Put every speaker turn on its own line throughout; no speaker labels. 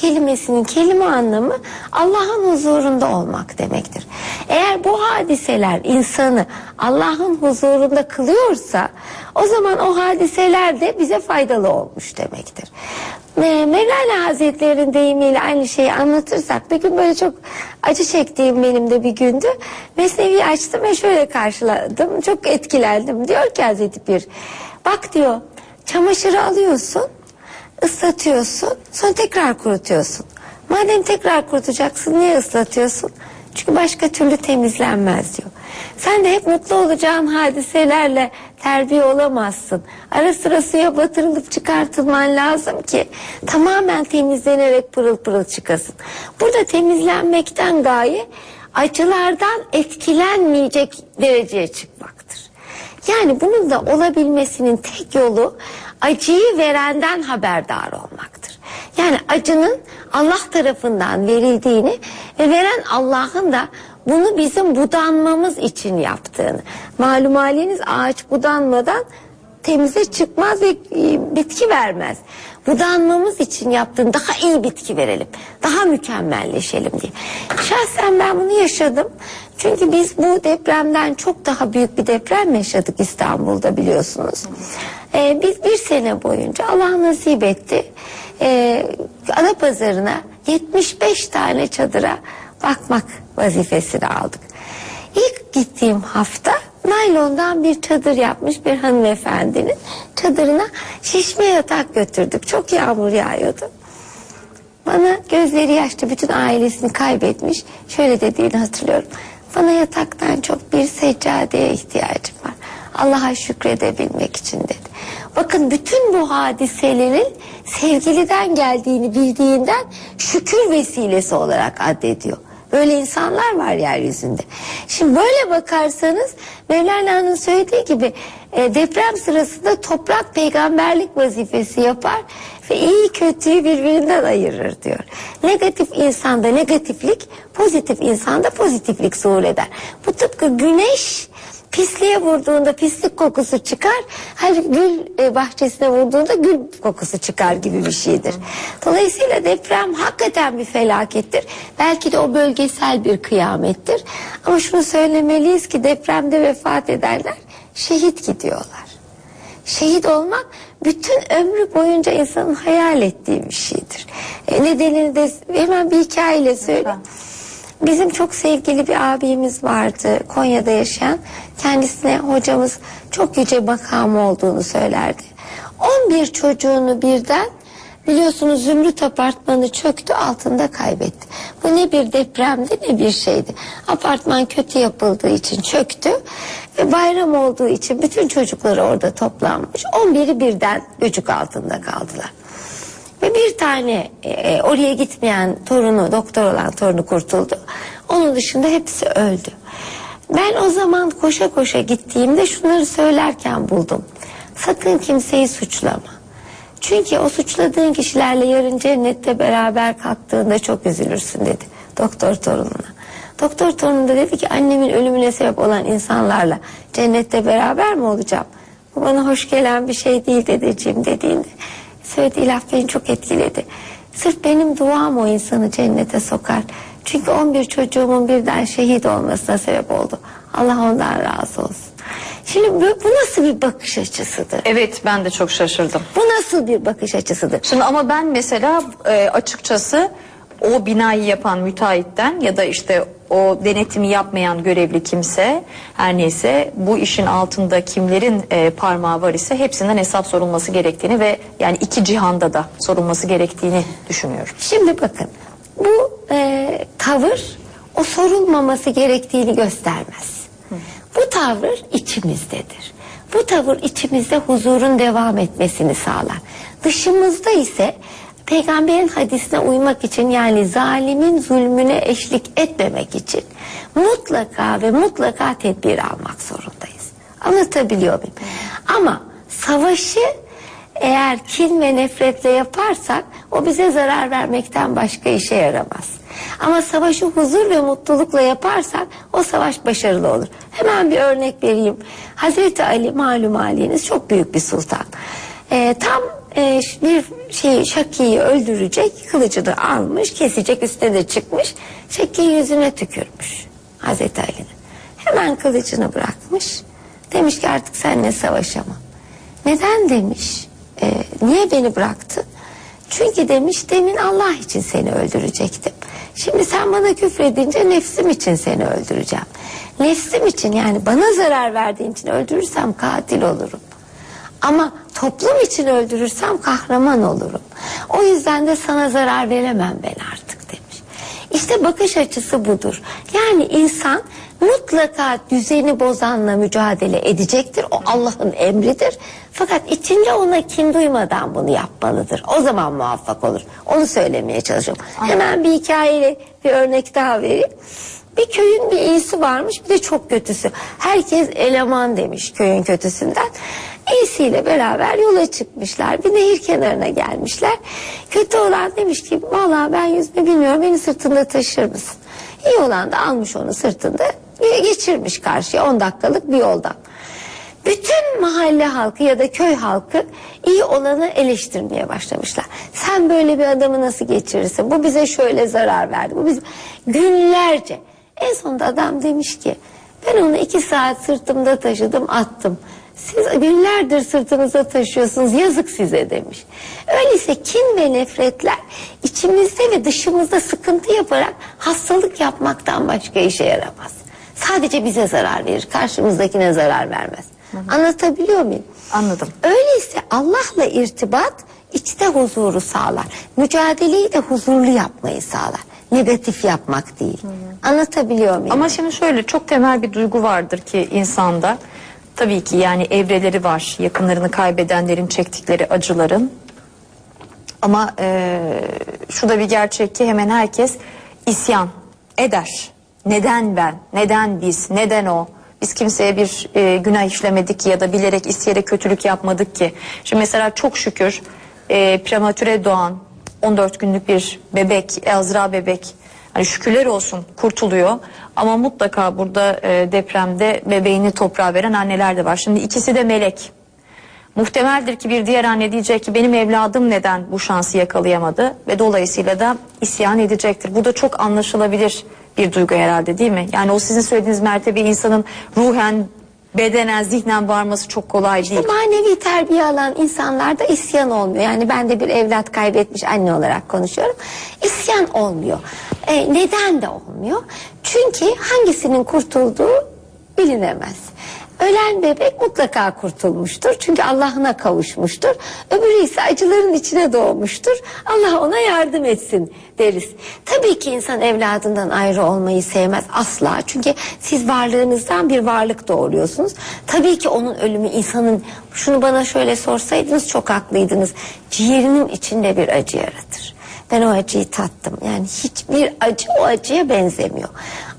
kelimesinin kelime anlamı Allah'ın huzurunda olmak demektir. Eğer bu hadiseler insanı Allah'ın huzurunda kılıyorsa o zaman o hadiseler de bize faydalı olmuş demektir. Ee, Mevlana Hazretleri'nin deyimiyle aynı şeyi anlatırsak bir gün böyle çok acı çektiğim benim de bir gündü. Mesnevi açtım ve şöyle karşıladım. Çok etkilendim. Diyor ki Hazreti Pir bak diyor çamaşırı alıyorsun ıslatıyorsun sonra tekrar kurutuyorsun. Madem tekrar kurutacaksın niye ıslatıyorsun? Çünkü başka türlü temizlenmez diyor. Sen de hep mutlu olacağın hadiselerle terbiye olamazsın. Ara sıra suya batırılıp çıkartılman lazım ki tamamen temizlenerek pırıl pırıl çıkasın. Burada temizlenmekten gaye acılardan etkilenmeyecek dereceye çıkmaktır. Yani bunun da olabilmesinin tek yolu acıyı verenden haberdar olmaktır. Yani acının Allah tarafından verildiğini ve veren Allah'ın da bunu bizim budanmamız için yaptığını. Malum haliniz ağaç budanmadan temize çıkmaz ve e, bitki vermez. Budanmamız için yaptığın daha iyi bitki verelim. Daha mükemmelleşelim diye. Şahsen ben bunu yaşadım. Çünkü biz bu depremden çok daha büyük bir deprem yaşadık İstanbul'da biliyorsunuz. Ee, biz bir sene boyunca Allah nasip etti. Ee, Adapazarı'na 75 tane çadıra bakmak vazifesini aldık. İlk gittiğim hafta naylondan bir çadır yapmış bir hanımefendinin çadırına şişme yatak götürdük. Çok yağmur yağıyordu. Bana gözleri yaşlı bütün ailesini kaybetmiş. Şöyle dediğini hatırlıyorum. Bana yataktan çok bir seccadeye ihtiyacım var. Allah'a şükredebilmek için dedi. Bakın bütün bu hadiselerin sevgiliden geldiğini bildiğinden şükür vesilesi olarak addediyor. Böyle insanlar var yeryüzünde. Şimdi böyle bakarsanız Mevlana'nın söylediği gibi e, deprem sırasında toprak peygamberlik vazifesi yapar ve iyi kötüyü birbirinden ayırır diyor. Negatif insanda negatiflik, pozitif insanda pozitiflik zuhur eder. Bu tıpkı güneş pisliğe vurduğunda pislik kokusu çıkar. Her gül e, bahçesine vurduğunda gül kokusu çıkar gibi bir şeydir. Dolayısıyla deprem hakikaten bir felakettir. Belki de o bölgesel bir kıyamettir. Ama şunu söylemeliyiz ki depremde vefat edenler şehit gidiyorlar. Şehit olmak bütün ömrü boyunca insanın hayal ettiği bir şeydir. E, nedenini de hemen bir hikayeyle söyleyeyim. Bizim çok sevgili bir abimiz vardı Konya'da yaşayan. Kendisine hocamız çok yüce makamı olduğunu söylerdi. 11 çocuğunu birden biliyorsunuz Zümrüt apartmanı çöktü altında kaybetti. Bu ne bir depremdi ne bir şeydi. Apartman kötü yapıldığı için çöktü ve bayram olduğu için bütün çocukları orada toplanmış. 11'i birden göçük altında kaldılar. Ve bir tane e, oraya gitmeyen torunu, doktor olan torunu kurtuldu. Onun dışında hepsi öldü. Ben o zaman koşa koşa gittiğimde şunları söylerken buldum. Sakın kimseyi suçlama. Çünkü o suçladığın kişilerle yarın cennette beraber kalktığında çok üzülürsün dedi doktor torununa. Doktor torunu da dedi ki annemin ölümüne sebep olan insanlarla cennette beraber mi olacağım? Bu bana hoş gelen bir şey değil dedeciğim dediğinde söylediği laf beni çok etkiledi. Sırf benim duam o insanı cennete sokar. Çünkü 11 çocuğumun birden şehit olmasına sebep oldu. Allah ondan razı olsun. Şimdi bu, bu nasıl bir bakış açısıdır?
Evet ben de çok şaşırdım.
Bu nasıl bir bakış açısıdır?
Şimdi ama ben mesela e, açıkçası o binayı yapan müteahhitten ya da işte o denetimi yapmayan görevli kimse her neyse bu işin altında kimlerin e, parmağı var ise hepsinden hesap sorulması gerektiğini ve yani iki cihanda da sorulması gerektiğini düşünüyorum.
Şimdi bakın bu e, tavır o sorulmaması gerektiğini göstermez. Bu tavır içimizdedir. Bu tavır içimizde huzurun devam etmesini sağlar. Dışımızda ise peygamberin hadisine uymak için yani zalimin zulmüne eşlik etmemek için mutlaka ve mutlaka tedbir almak zorundayız. Anlatabiliyor muyum? Ama savaşı eğer kin ve nefretle yaparsak o bize zarar vermekten başka işe yaramaz. Ama savaşı huzur ve mutlulukla yaparsak o savaş başarılı olur. Hemen bir örnek vereyim. Hazreti Ali malum haliniz çok büyük bir sultan. Ee, tam e, bir şey Şaki'yi öldürecek kılıcını almış kesecek üstüne de çıkmış Şaki'yi yüzüne tükürmüş Hazreti Ali'nin. Hemen kılıcını bırakmış demiş ki artık seninle savaşamam. Neden demiş "E, niye beni bıraktın? Çünkü demiş demin Allah için seni öldürecektim. Şimdi sen bana küfredince nefsim için seni öldüreceğim. Nefsim için yani bana zarar verdiğin için öldürürsem katil olurum. Ama toplum için öldürürsem kahraman olurum. O yüzden de sana zarar veremem ben artık demiş. İşte bakış açısı budur. Yani insan mutlaka düzeni bozanla mücadele edecektir. O Allah'ın emridir. Fakat içinde ona kin duymadan bunu yapmalıdır. O zaman muvaffak olur. Onu söylemeye çalışıyorum. Hemen bir hikayeyle bir örnek daha vereyim. Bir köyün bir iyisi varmış bir de çok kötüsü. Herkes eleman demiş köyün kötüsünden. İyisiyle beraber yola çıkmışlar. Bir nehir kenarına gelmişler. Kötü olan demiş ki vallahi ben yüzme bilmiyorum beni sırtında taşır mısın? İyi olan da almış onu sırtında geçirmiş karşıya 10 dakikalık bir yoldan. Bütün mahalle halkı ya da köy halkı iyi olanı eleştirmeye başlamışlar. Sen böyle bir adamı nasıl geçirirsin? Bu bize şöyle zarar verdi. Bu bize günlerce. En sonunda adam demiş ki ben onu iki saat sırtımda taşıdım attım. Siz günlerdir sırtınıza taşıyorsunuz yazık size demiş. Öyleyse kin ve nefretler içimizde ve dışımızda sıkıntı yaparak hastalık yapmaktan başka işe yaramaz. Sadece bize zarar verir karşımızdakine zarar vermez. Anlatabiliyor muyum?
Anladım.
Öyleyse Allah'la irtibat içte huzuru sağlar. Mücadeleyi de huzurlu yapmayı sağlar. Negatif yapmak değil. Anlatabiliyor muyum?
Ama şimdi şöyle çok temel bir duygu vardır ki insanda. Tabii ki yani evreleri var. Yakınlarını kaybedenlerin çektikleri acıların. Ama eee şu da bir gerçek ki hemen herkes isyan eder. Neden ben? Neden biz? Neden o? Biz kimseye bir e, günah işlemedik ya da bilerek isteyerek kötülük yapmadık ki. Şimdi mesela çok şükür e, prematüre doğan 14 günlük bir bebek, Azra bebek hani şükürler olsun kurtuluyor. Ama mutlaka burada e, depremde bebeğini toprağa veren anneler de var. Şimdi ikisi de melek. Muhtemeldir ki bir diğer anne diyecek ki benim evladım neden bu şansı yakalayamadı ve dolayısıyla da isyan edecektir. Bu da çok anlaşılabilir bir duygu herhalde değil mi? Yani o sizin söylediğiniz mertebe insanın ruhen, bedenen, zihnen varması çok kolay değil.
Bu manevi terbiye alan insanlarda isyan olmuyor. Yani ben de bir evlat kaybetmiş anne olarak konuşuyorum. İsyan olmuyor. E, neden de olmuyor? Çünkü hangisinin kurtulduğu bilinemez. Ölen bebek mutlaka kurtulmuştur. Çünkü Allah'ına kavuşmuştur. Öbürü ise acıların içine doğmuştur. Allah ona yardım etsin deriz. Tabii ki insan evladından ayrı olmayı sevmez asla. Çünkü siz varlığınızdan bir varlık doğuruyorsunuz. Tabii ki onun ölümü insanın şunu bana şöyle sorsaydınız çok haklıydınız. Ciğerinin içinde bir acı yaratır. Ben o acıyı tattım. Yani hiçbir acı o acıya benzemiyor.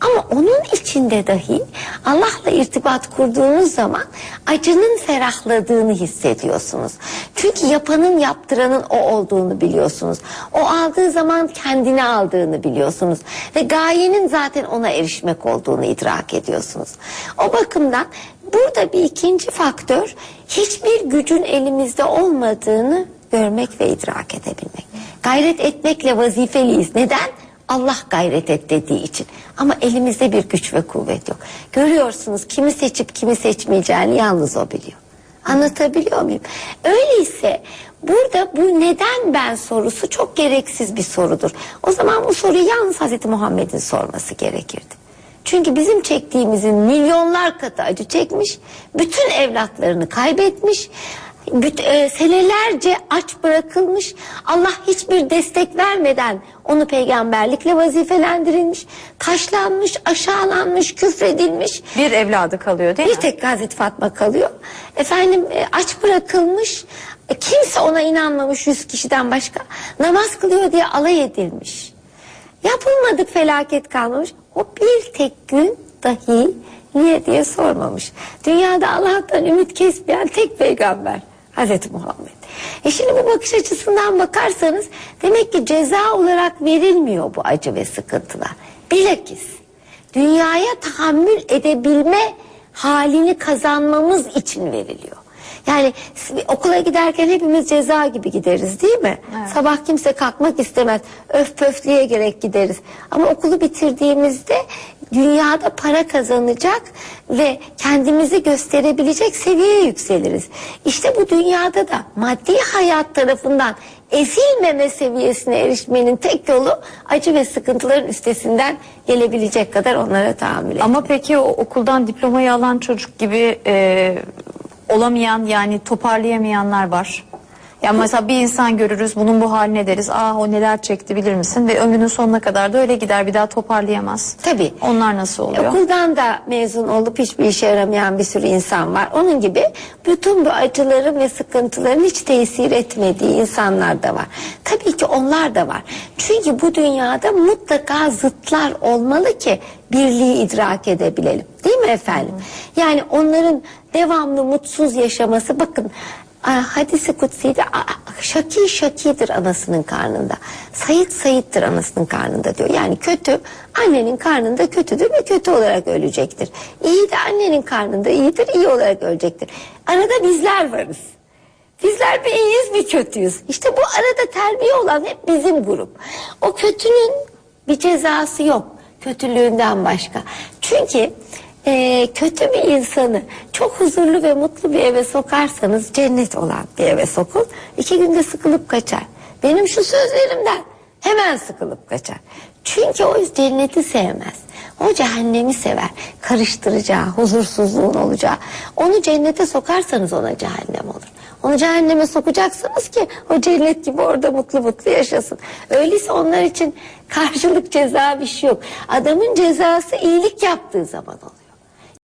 Ama onun içinde dahi Allah'la irtibat kurduğunuz zaman acının ferahladığını hissediyorsunuz. Çünkü yapanın yaptıranın o olduğunu biliyorsunuz. O aldığı zaman kendine aldığını biliyorsunuz. Ve gayenin zaten ona erişmek olduğunu idrak ediyorsunuz. O bakımdan burada bir ikinci faktör hiçbir gücün elimizde olmadığını görmek ve idrak edebilmek. Gayret etmekle vazifeliyiz. Neden? Allah gayret et dediği için. Ama elimizde bir güç ve kuvvet yok. Görüyorsunuz kimi seçip kimi seçmeyeceğini yalnız o biliyor. Anlatabiliyor muyum? Öyleyse burada bu neden ben sorusu çok gereksiz bir sorudur. O zaman bu soruyu yalnız Hazreti Muhammed'in sorması gerekirdi. Çünkü bizim çektiğimizin milyonlar katı acı çekmiş, bütün evlatlarını kaybetmiş, büt- e, senelerce aç bırakılmış, Allah hiçbir destek vermeden onu peygamberlikle vazifelendirilmiş, taşlanmış, aşağılanmış, küfredilmiş.
Bir evladı kalıyor değil
Bir
mi?
tek Hazreti Fatma kalıyor. Efendim e, aç bırakılmış. E, kimse ona inanmamış yüz kişiden başka. Namaz kılıyor diye alay edilmiş. Yapılmadık felaket kalmamış. O bir tek gün dahi niye diye sormamış. Dünyada Allah'tan ümit kesmeyen tek peygamber Hazreti Muhammed. E şimdi bu bakış açısından bakarsanız demek ki ceza olarak verilmiyor bu acı ve sıkıntılar. Bilakis dünyaya tahammül edebilme halini kazanmamız için veriliyor. Yani okula giderken hepimiz ceza gibi gideriz değil mi? Sabah kimse kalkmak istemez. Öf pöflüye gerek gideriz. Ama okulu bitirdiğimizde dünyada para kazanacak ve kendimizi gösterebilecek seviyeye yükseliriz. İşte bu dünyada da maddi hayat tarafından ezilmeme seviyesine erişmenin tek yolu acı ve sıkıntıların üstesinden gelebilecek kadar onlara tahammül etmek.
Ama peki o okuldan diplomayı alan çocuk gibi e, olamayan yani toparlayamayanlar var. Yani mesela bir insan görürüz bunun bu haline deriz. Ah o neler çekti bilir misin? Ve ömrünün sonuna kadar da öyle gider bir daha toparlayamaz.
Tabii.
Onlar nasıl oluyor?
Okuldan da mezun olup hiçbir işe yaramayan bir sürü insan var. Onun gibi bütün bu acıların ve sıkıntıların hiç tesir etmediği insanlar da var. Tabii ki onlar da var. Çünkü bu dünyada mutlaka zıtlar olmalı ki birliği idrak edebilelim. Değil mi efendim? Yani onların devamlı mutsuz yaşaması bakın Hadisi kutsi'de Şaki Şaki'dir anasının karnında. Sayit Sayit'tir anasının karnında diyor. Yani kötü annenin karnında kötüdür ve kötü olarak ölecektir. İyi de annenin karnında iyidir, iyi olarak ölecektir. Arada bizler varız. Bizler bir iyiyiz bir kötüyüz. İşte bu arada terbiye olan hep bizim grup. O kötünün bir cezası yok. Kötülüğünden başka. Çünkü e, kötü bir insanı çok huzurlu ve mutlu bir eve sokarsanız cennet olan bir eve sokun. iki günde sıkılıp kaçar. Benim şu sözlerimden hemen sıkılıp kaçar. Çünkü o cenneti sevmez. O cehennemi sever. Karıştıracağı, huzursuzluğun olacağı. Onu cennete sokarsanız ona cehennem olur. Onu cehenneme sokacaksınız ki o cennet gibi orada mutlu mutlu yaşasın. Öyleyse onlar için karşılık ceza bir şey yok. Adamın cezası iyilik yaptığı zaman olur.